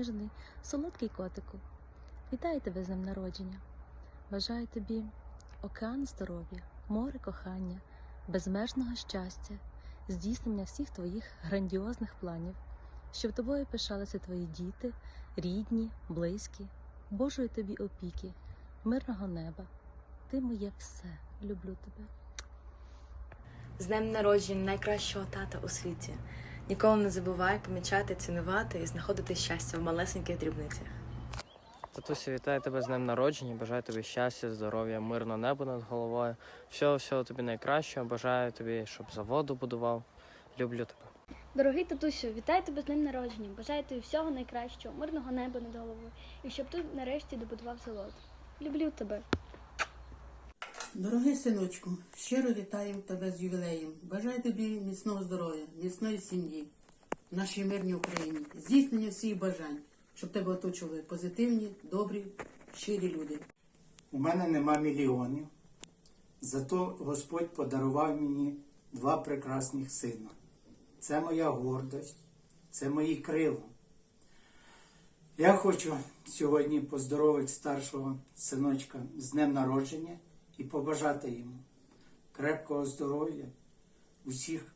ніжний, солодкий котику. Вітаю тебе з днем народження. Бажаю тобі океан здоров'я, море кохання, безмежного щастя, здійснення всіх твоїх грандіозних планів, щоб тобою пишалися твої діти, рідні, близькі, Божої тобі опіки, мирного неба. Ти моє все, люблю тебе. З днем народження найкращого тата у світі. Ніколи не забувай помічати, цінувати і знаходити щастя в малесеньких дрібницях. Татусю, вітаю тебе з днем народження. Бажаю тобі щастя, здоров'я, мирного неба над головою. Всього, всього тобі найкращого. Бажаю тобі, щоб заводу будував. Люблю тебе. Дорогий татусю, вітаю тебе з днем народження. Бажаю тобі всього найкращого, мирного неба над головою і щоб ти нарешті добудував завод. Люблю тебе. Дорогий синочку, щиро вітаю тебе з ювілеєм. Бажаю тобі міцного здоров'я, міцної сім'ї нашій мирній Україні, здійснення всіх бажань, щоб тебе оточували позитивні, добрі, щирі люди. У мене нема мільйонів, зато Господь подарував мені два прекрасних сина. Це моя гордость, це мої крила. Я хочу сьогодні поздоровити старшого синочка з днем народження і побажати йому крепкого здоров'я, усіх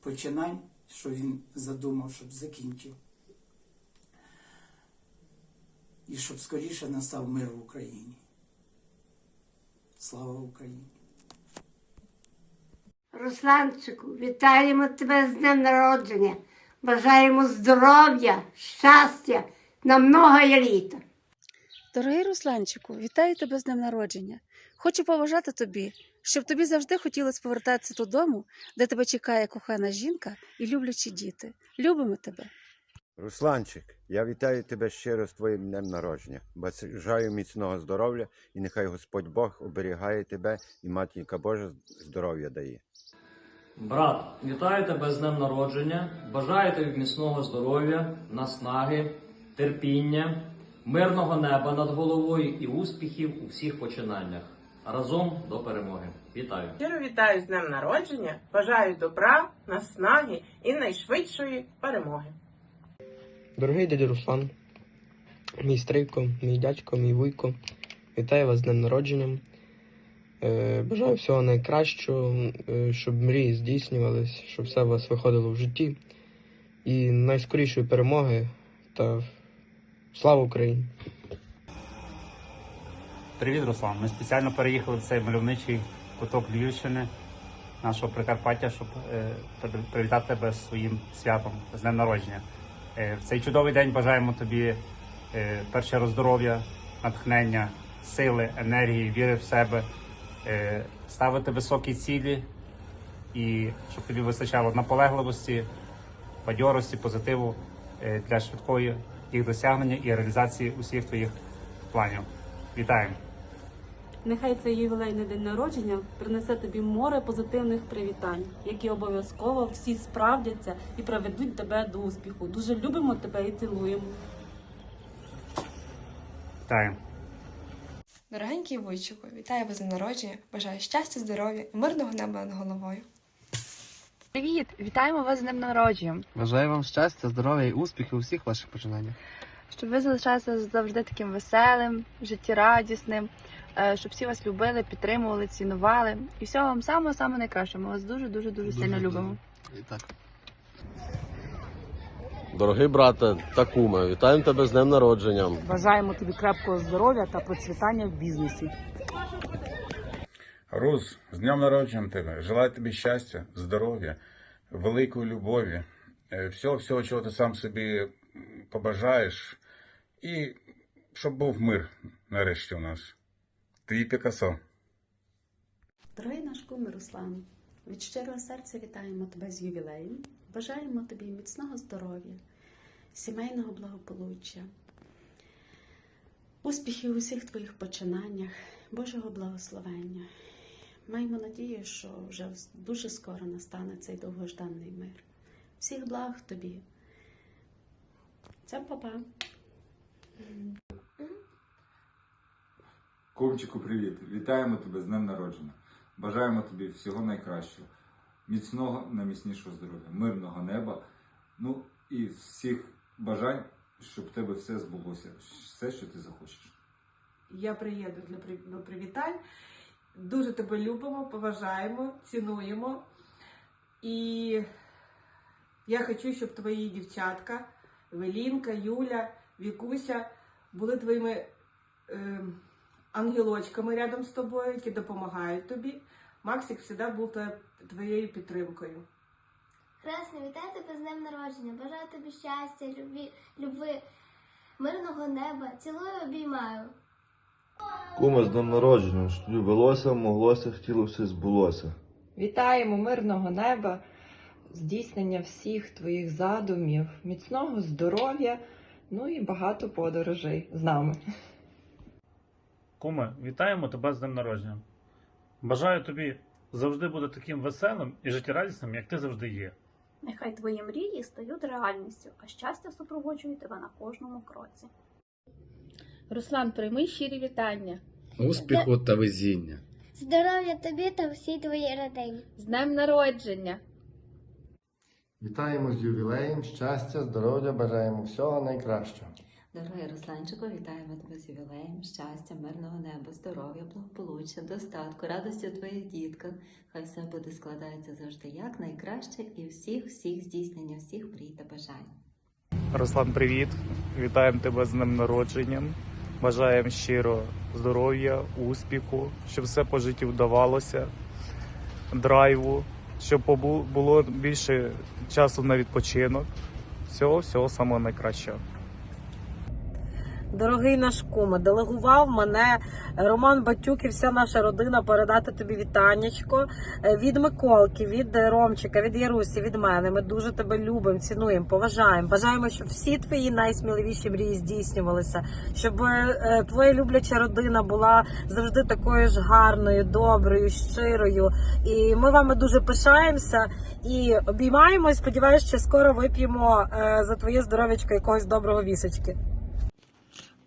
починань, що він задумав, щоб закінчив. І щоб скоріше настав мир в Україні. Слава Україні! Русланчику, вітаємо тебе з днем народження. Бажаємо здоров'я, щастя на многое літа. Дорогий Русланчику, вітаю тебе з днем народження. Хочу побажати тобі, щоб тобі завжди хотілося повертатися додому, де тебе чекає кохана жінка і люблячі діти. Любимо тебе. Русланчик, я вітаю тебе щиро з твоїм днем народження. Бажаю міцного здоров'я і нехай Господь Бог оберігає тебе і матінка Божа здоров'я дає. Брат, вітаю тебе з днем народження. Бажаю тобі міцного здоров'я, наснаги, терпіння, мирного неба над головою і успіхів у всіх починаннях. Разом до перемоги. Вітаю! Щиро вітаю з днем народження. Бажаю добра, наснаги і найшвидшої перемоги. Дорогий дядя Руслан, мій стрийко, мій дядько, мій вуйко, вітаю вас з днем народження. Е, Бажаю всього найкращого, е, щоб мрії здійснювались, щоб все у вас виходило в житті. І найскорішої перемоги та слава Україні! Привіт, Руслан. Ми спеціально переїхали в цей мальовничий куток Львівщини, нашого Прикарпаття, щоб е, привітати тебе своїм святом, з днем народження. Е, в цей чудовий день бажаємо тобі е, перше здоров'я, натхнення, сили, енергії, віри в себе, е, ставити високі цілі і щоб тобі вистачало наполегливості, бадьорості, позитиву е, для швидкої їх досягнення і реалізації усіх твоїх планів. Вітаємо! Нехай цей ювілейний день народження принесе тобі море позитивних привітань, які обов'язково всі справдяться і приведуть тебе до успіху. Дуже любимо тебе і цілуємо. Вітаємо! Дорогенький вуйчику, вітаю вас з народження, бажаю щастя, здоров'я і мирного неба над головою. Привіт! Вітаємо вас з днем народження! Бажаю вам щастя, здоров'я і успіхів у всіх ваших починаннях. Щоб ви залишалися завжди таким веселим, життєрадісним, е, щоб всі вас любили, підтримували, цінували. І всього вам самого самого найкращого. Ми вас дуже дуже дуже сильно любимо. І так. Дорогий брате та куме, вітаємо тебе з днем народження. Бажаємо тобі крепкого здоров'я та процвітання в бізнесі. Рус, з днем народження тебе. Желаю тобі щастя, здоров'я, великої любові, е, всього, всього, чого ти сам собі побажаєш, і щоб був мир нарешті у нас. Твій Пікасо. Дорогий наш куми Руслан, від щирого серця вітаємо тебе з ювілеєм. Бажаємо тобі міцного здоров'я, сімейного благополуччя, успіхів у всіх твоїх починаннях, Божого благословення. Маємо надію, що вже дуже скоро настане цей довгожданий мир. Всіх благ тобі. Це папа. Ковчику, привіт! Вітаємо тебе з днем народження. Бажаємо тобі всього найкращого, міцного, найміцнішого здоров'я, мирного неба Ну і всіх бажань, щоб в тебе все збулося, все, що ти захочеш. Я приїду для привітань. Дуже тебе любимо, поважаємо, цінуємо. І я хочу, щоб твої дівчатка, Велінка, Юля, Вікуся були твоїми е, ангелочками рядом з тобою, які допомагають тобі. Максик завжди був твоєю підтримкою. Хресне, вітаю тебе з днем народження. Бажаю тобі щастя, любви, мирного неба. Цілую, обіймаю. Куме, з днем народження, що тобі велося, моглося, хотілося, збулося. Вітаємо мирного неба, здійснення всіх твоїх задумів, міцного здоров'я, ну і багато подорожей з нами. Куме, вітаємо тебе з днем народження. Бажаю тобі завжди бути таким веселим і життєрадісним, як ти завжди є. Нехай твої мрії стають реальністю, а щастя супроводжує тебе на кожному кроці. Руслан, прийми щирі вітання. Успіху та везіння. Здоров'я тобі та всій твоїй родині. З днем народження! Вітаємо з ювілеєм, щастя, здоров'я, бажаємо всього найкращого. Дорогий Русланчику, вітаємо тебе з ювілеєм, щастя, мирного неба, здоров'я, благополуччя, достатку, радості у твоїх дітках. Хай все буде складається завжди як найкраще і всіх, всіх здійснення всіх мрій та бажань. Руслан, привіт! Вітаємо тебе з днем народженням. Бажаємо щиро здоров'я, успіху, щоб все по житті вдавалося, драйву, щоб було більше часу на відпочинок. Всього, всього самого найкращого. Дорогий наш куме, делегував мене Роман Батюк і вся наша родина передати тобі вітаннячко Е, від Миколки, від Ромчика, від Ярусі, від мене. Ми дуже тебе любимо, цінуємо, поважаємо. Бажаємо, щоб всі твої найсміливіші мрії здійснювалися, щоб е, твоя любляча родина була завжди такою ж гарною, доброю, щирою. І ми вами дуже пишаємося і обіймаємо. Сподіваюся, що скоро вип'ємо е, за твоє здоров'ячко якогось доброго вісочки.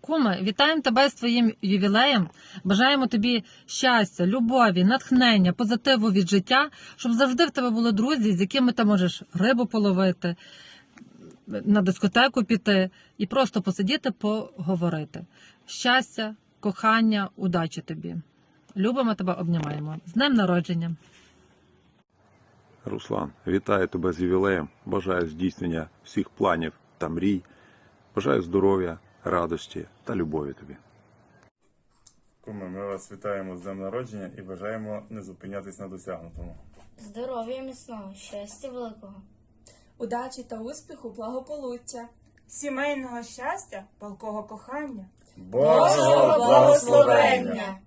Куме, вітаємо тебе з твоїм ювілеєм. Бажаємо тобі щастя, любові, натхнення, позитиву від життя, щоб завжди в тебе були друзі, з якими ти можеш рибу половити, на дискотеку піти і просто посидіти, поговорити. Щастя, кохання, удачі тобі. Любимо тебе, обнімаємо. З днем народження! Руслан, вітаю тебе з ювілеєм. Бажаю здійснення всіх планів та мрій. Бажаю здоров'я, радості та любові тобі. Куме, ми вас вітаємо з днем народження і бажаємо не зупинятись на досягнутому. Здоров'я міцного, щастя великого. удачі та успіху, благополуччя, Сімейного щастя, палкого кохання. Божого благословення!